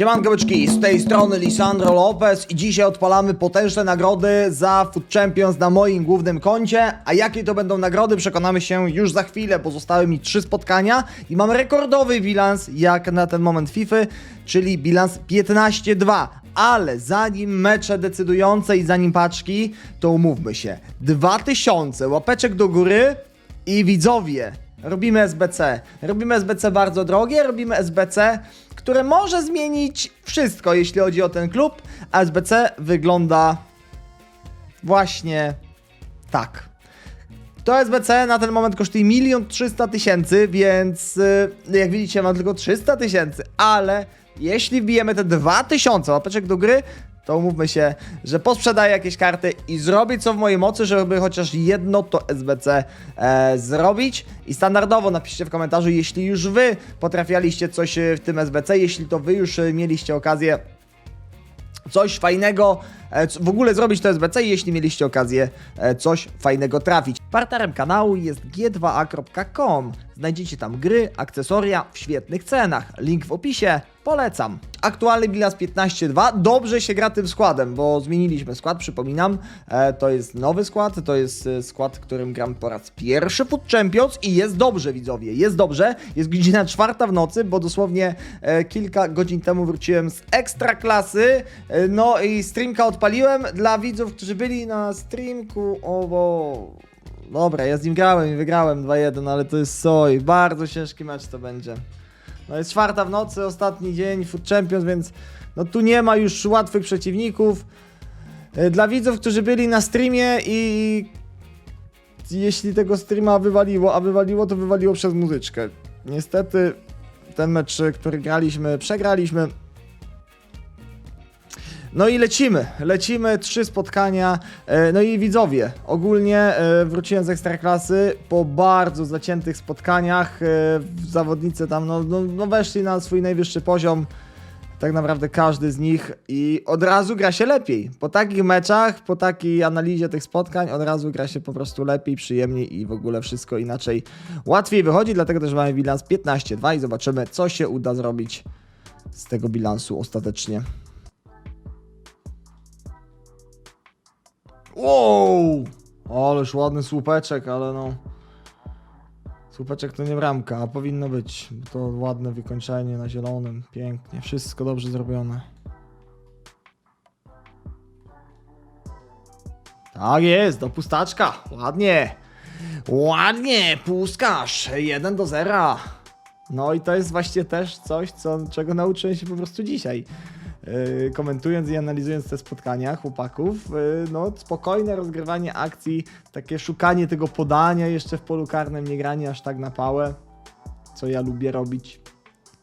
Siemanko byczki, z tej strony Lisandro Lopez i dzisiaj odpalamy potężne nagrody za Food Champions na moim głównym koncie. A jakie to będą nagrody przekonamy się już za chwilę, bo zostały mi trzy spotkania i mam rekordowy bilans jak na ten moment FIFA, czyli bilans 15-2. Ale zanim mecze decydujące i zanim paczki, to umówmy się. 2000 łapeczek do góry i widzowie, robimy SBC. Robimy SBC bardzo drogie, robimy SBC, które może zmienić wszystko, jeśli chodzi o ten klub. A SBC wygląda właśnie tak. To SBC na ten moment kosztuje 1 300 tysięcy, więc y, jak widzicie mam tylko 300 tysięcy, ale jeśli wbijemy te 2000 łapeczek do gry, to umówmy się, że posprzedaję jakieś karty i zrobię co w mojej mocy, żeby chociaż jedno to SBC e, zrobić. I standardowo napiszcie w komentarzu, jeśli już wy potrafialiście coś e, w tym SBC, jeśli to wy już e, mieliście okazję coś fajnego w ogóle zrobić to SBC, jeśli mieliście okazję e, coś fajnego trafić. Partnerem kanału jest g2a.com. Znajdziecie tam gry, akcesoria w świetnych cenach. Link w opisie. Polecam. Aktualny bilans 15-2. Dobrze się gra tym składem, bo zmieniliśmy skład, przypominam. E, to jest nowy skład, to jest e, skład, którym gram po raz pierwszy Food Champions i jest dobrze, widzowie. Jest dobrze. Jest godzina czwarta w nocy, bo dosłownie e, kilka godzin temu wróciłem z ekstra klasy. E, no i streamka odpaliłem dla widzów, którzy byli na streamku. O, bo... Dobra, ja z nim grałem i wygrałem 2-1, ale to jest soj. Bardzo ciężki mecz to będzie. No jest czwarta w nocy, ostatni dzień Food Champions, więc no tu nie ma już łatwych przeciwników. E, Dla widzów, którzy byli na streamie i jeśli tego streama wywaliło, a wywaliło, to wywaliło przez muzyczkę. Niestety ten mecz, który graliśmy, przegraliśmy. No i lecimy, lecimy, trzy spotkania, e, no i widzowie, ogólnie e, wróciłem z Ekstraklasy po bardzo zaciętych spotkaniach, e, zawodnicy tam no, no, no weszli na swój najwyższy poziom, tak naprawdę każdy z nich i od razu gra się lepiej. Po takich meczach, po takiej analizie tych spotkań, od razu gra się po prostu lepiej, przyjemniej i w ogóle wszystko inaczej łatwiej wychodzi, dlatego też mamy bilans 15-2 i zobaczymy, co się uda zrobić z tego bilansu ostatecznie. Wow! Ależ ładny słupeczek, ale no... Słupeczek to nie bramka, a powinno być. To ładne wykończenie na zielonym, pięknie, wszystko dobrze zrobione. Tak jest, do pustaczka, ładnie. Ładnie, puskarz, 1 do 0. No i to jest właśnie też coś, co, czego nauczyłem się po prostu dzisiaj. Yy, komentując i analizując te spotkania chłopaków, yy, no spokojne rozgrywanie akcji, takie szukanie tego podania jeszcze w polu karnym, nie granie aż tak na pałę, co ja lubię robić.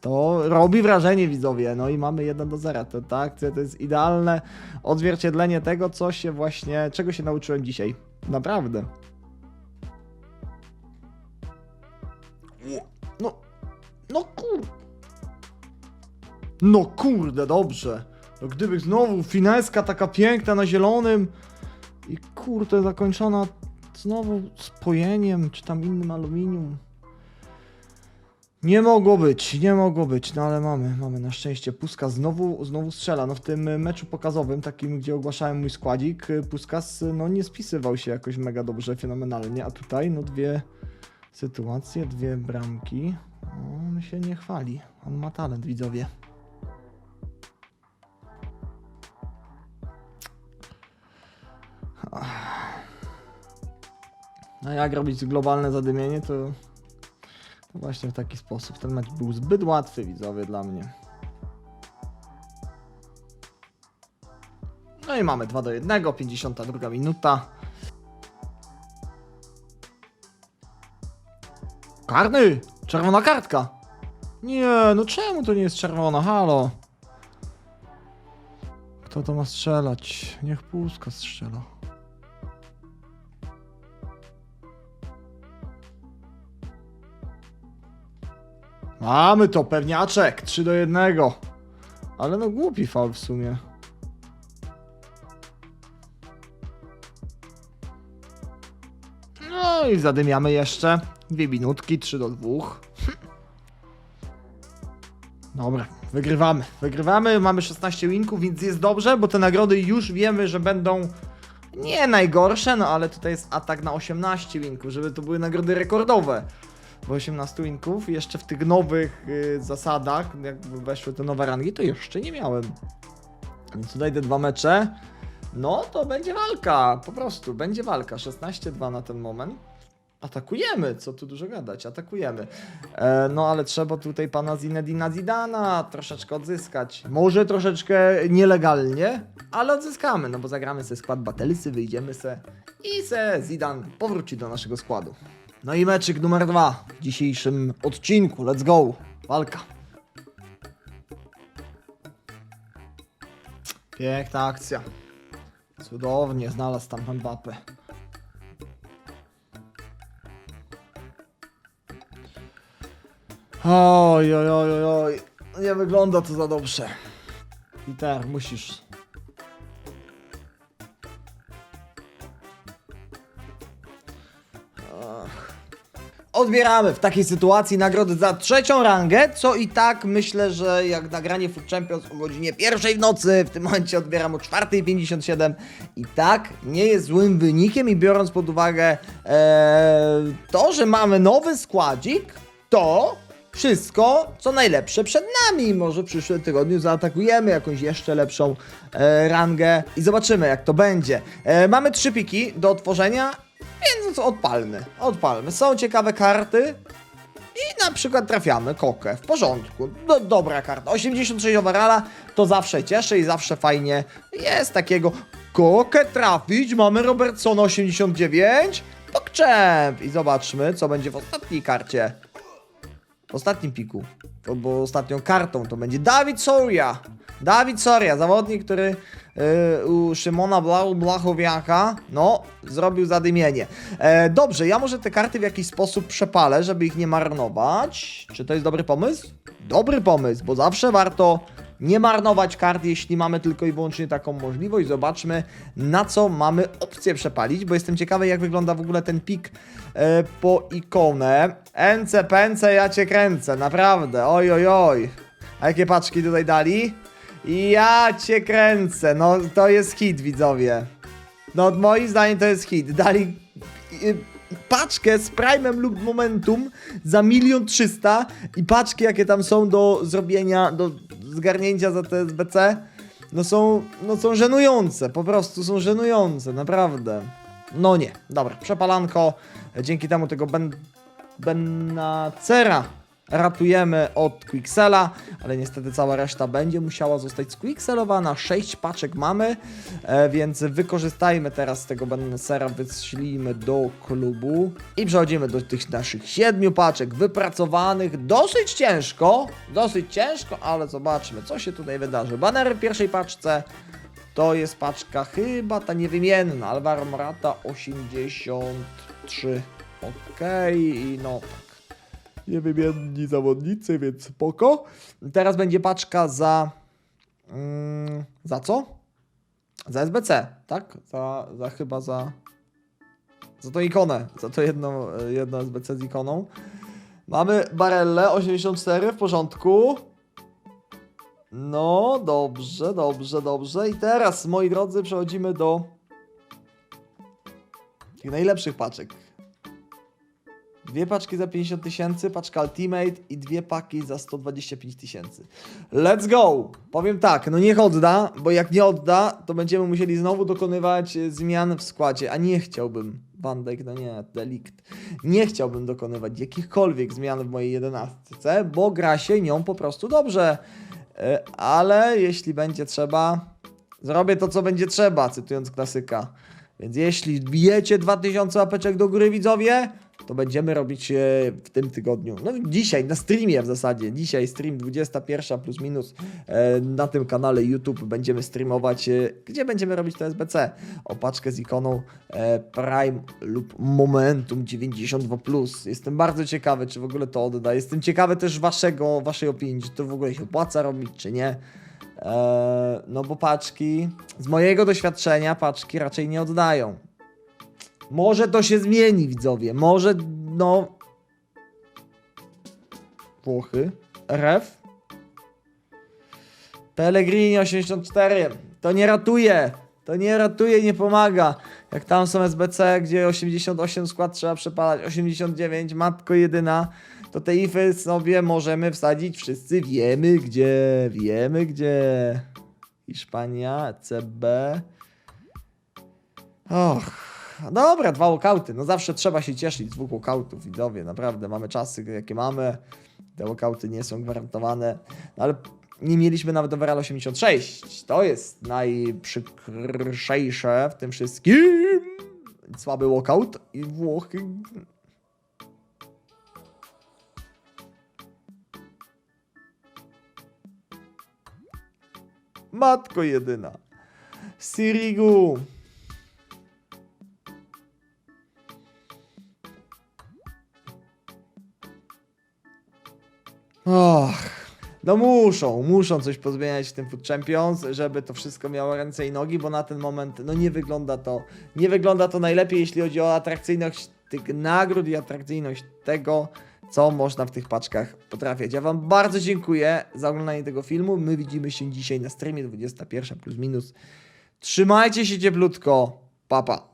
To robi wrażenie widzowie, no i mamy 1 do 0. To ta akcja to jest idealne odzwierciedlenie tego, co się właśnie, czego się nauczyłem dzisiaj. Naprawdę. No kurde, dobrze. No gdyby znowu fineska taka piękna na zielonym i kurde zakończona znowu spojeniem, czy tam innym aluminium. Nie mogło być, nie mogło być, no ale mamy, mamy na szczęście. Puska znowu, znowu strzela. No w tym meczu pokazowym, takim gdzie ogłaszałem mój składzik, Puskas no nie spisywał się jakoś mega dobrze, fenomenalnie, a tutaj no dwie sytuacje, dwie bramki. On się nie chwali, on ma talent, widzowie. A jak robić globalne zadymienie, to, właśnie w taki sposób. Ten mecz był zbyt łatwy, widzowie, dla mnie. No i mamy 2 do 1, 52 minuta. Karny! Czerwona kartka! Nie, no czemu to nie jest czerwona? Halo! Kto to ma strzelać? Niech Puska strzela. Mamy to, pewniaczek! 3 do 1. Ale no głupi fał w sumie. No i zadymiamy jeszcze. Dwie minutki, 3 do 2. Dobra, Wygrywamy, wygrywamy, mamy 16 winków, więc jest dobrze, bo te nagrody już wiemy, że będą nie najgorsze, no ale tutaj jest atak na 18 winków, żeby to były nagrody rekordowe. Bo 18 winków jeszcze w tych nowych y, zasadach, jakby weszły te nowe rangi, to jeszcze nie miałem. Więc tutaj te dwa mecze, no to będzie walka, po prostu, będzie walka. 16-2 na ten moment. Atakujemy, co tu dużo gadać, atakujemy. E, no ale trzeba tutaj pana Zinedina Zidana troszeczkę odzyskać. Może troszeczkę nielegalnie, ale odzyskamy, no bo zagramy se skład Battlesy, wyjdziemy se i se Zidan powróci do naszego składu. No i meczyk numer dwa w dzisiejszym odcinku, let's go, walka. Piękna akcja. Cudownie znalazł tam Mbappe. Oj, oj, oj, oj, oj. Nie wygląda to za dobrze. Peter, musisz. Odbieramy w takiej sytuacji nagrody za trzecią rangę, co i tak myślę, że jak nagranie Food Champions o godzinie pierwszej w nocy, w tym momencie odbieram o 4.57 i tak nie jest złym wynikiem i biorąc pod uwagę e, to, że mamy nowy składzik, to wszystko, co najlepsze przed nami. Może w przyszłym tygodniu zaatakujemy jakąś jeszcze lepszą e, rangę i zobaczymy, jak to będzie. E, mamy trzy piki do otworzenia, więc odpalmy. Odpalmy. Są ciekawe karty. I na przykład trafiamy kokę. W porządku. Do, dobra karta. 86 overalla to zawsze cieszy i zawsze fajnie jest takiego kokę trafić. Mamy Robertsona 89. Pokczemp. I zobaczmy, co będzie w ostatniej karcie. W ostatnim piku. Bo ostatnią kartą to będzie Dawid Soria. Dawid Soria, zawodnik, który yy, u Szymona Bla Blachowiaka, no, zrobił zadymienie. E, dobrze, ja może te karty w jakiś sposób przepalę, żeby ich nie marnować. Czy to jest dobry pomysł? Dobry pomysł, bo zawsze warto nie marnować kart, jeśli mamy tylko i wyłącznie taką możliwość. Zobaczmy, na co mamy opcję przepalić, bo jestem ciekawy, jak wygląda w ogóle ten pik e, po ikonę. Ence, pęce, ja cię kręcę, naprawdę, oj, oj, oj. A jakie paczki tutaj dali? Ja cię kręcę, no to jest hit, widzowie. No moim zdaniem to jest hit. Dali y, paczkę z Prime'em lub Momentum za milion trzysta i paczki jakie tam są do zrobienia, do zgarnięcia za te SBC, no są, no są żenujące, po prostu są żenujące, naprawdę. No nie, dobra, przepalanko, dzięki temu tego ben, Benacera ratujemy od Quicksela, ale niestety cała reszta będzie musiała zostać squickselowana. 6 paczek mamy, e, więc wykorzystajmy teraz tego Benacera, wyślijmy do klubu i przechodzimy do tych naszych 7 paczek wypracowanych. Dosyć ciężko, dosyć ciężko, ale zobaczmy, co się tutaj wydarzy. Banery w pierwszej paczce. To jest paczka chyba ta niewymienna, Alvaro Morata 83. Okej, i no. Niewymienni zawodnicy, więc spoko. Teraz będzie paczka za... Mm, za co? Za SBC, tak? Za, za chyba za... Za tą ikonę, za to jedno, jedno SBC z ikoną. Mamy Barelle 84, w porządku. No, dobrze, dobrze, dobrze. I teraz, moi drodzy, przechodzimy do tych najlepszych paczek. Dwie paczki za 50 tysięcy, paczka Ultimate i dwie paki za 125 tysięcy. Let's go! Powiem tak, no niech odda, bo jak nie odda, to będziemy musieli znowu dokonywać e, zmian w składzie, a nie chciałbym. Van no nie, delikt. Nie chciałbym dokonywać jakichkolwiek zmian w mojej jedenastce, bo gra się nią po prostu dobrze. E, Ale jeśli będzie trzeba, zrobię to, co będzie trzeba, cytując klasyka. Więc jeśli bijecie 2000 apeczek do góry, widzowie, to będziemy robić e, w tym tygodniu. No dzisiaj, na streamie w zasadzie. Dzisiaj stream 21 plus minus e, na tym kanale YouTube będziemy streamować, e, gdzie będziemy robić to SBC. Opaczkę z ikoną Prime lub Momentum 92 plus. Jestem bardzo ciekawy, czy w ogóle to odda. Jestem ciekawy też waszego, waszej opinii, czy to w ogóle się opłaca robić, czy nie. No bo paczki, z mojego doświadczenia, paczki raczej nie oddają. Może to się zmieni, widzowie. Może, no. Włochy. RF. Pellegrini 84. To nie ratuje. To nie ratuje, nie pomaga. Jak tam są SBC, gdzie 88 skład trzeba przepalać, 89, matko jedyna, to te ify sobie możemy wsadzić. Wszyscy wiemy gdzie, wiemy gdzie. Hiszpania, CB. Och, dobra, dwa walkouty. No zawsze trzeba się cieszyć z dwóch walkoutów, widzowie. Naprawdę, mamy czasy, jakie mamy. Te walkouty nie są gwarantowane. No ale nie mieliśmy nawet overall 86. To jest najprzykrzejsze w tym wszystkim. Słaby walkout i Włochy. Matko jedyna. Sirigu. Och, no muszą, muszą coś pozmieniać w tym Food Champions, żeby to wszystko miało ręce i nogi, bo na ten moment no nie wygląda to, nie wygląda to najlepiej, jeśli chodzi o atrakcyjność tych nagród i atrakcyjność tego, co można w tych paczkach potrafiać. Ja Wam bardzo dziękuję za oglądanie tego filmu. My widzimy się dzisiaj na streamie 21 plus minus. Trzymajcie się cieplutko. Papa. Pa.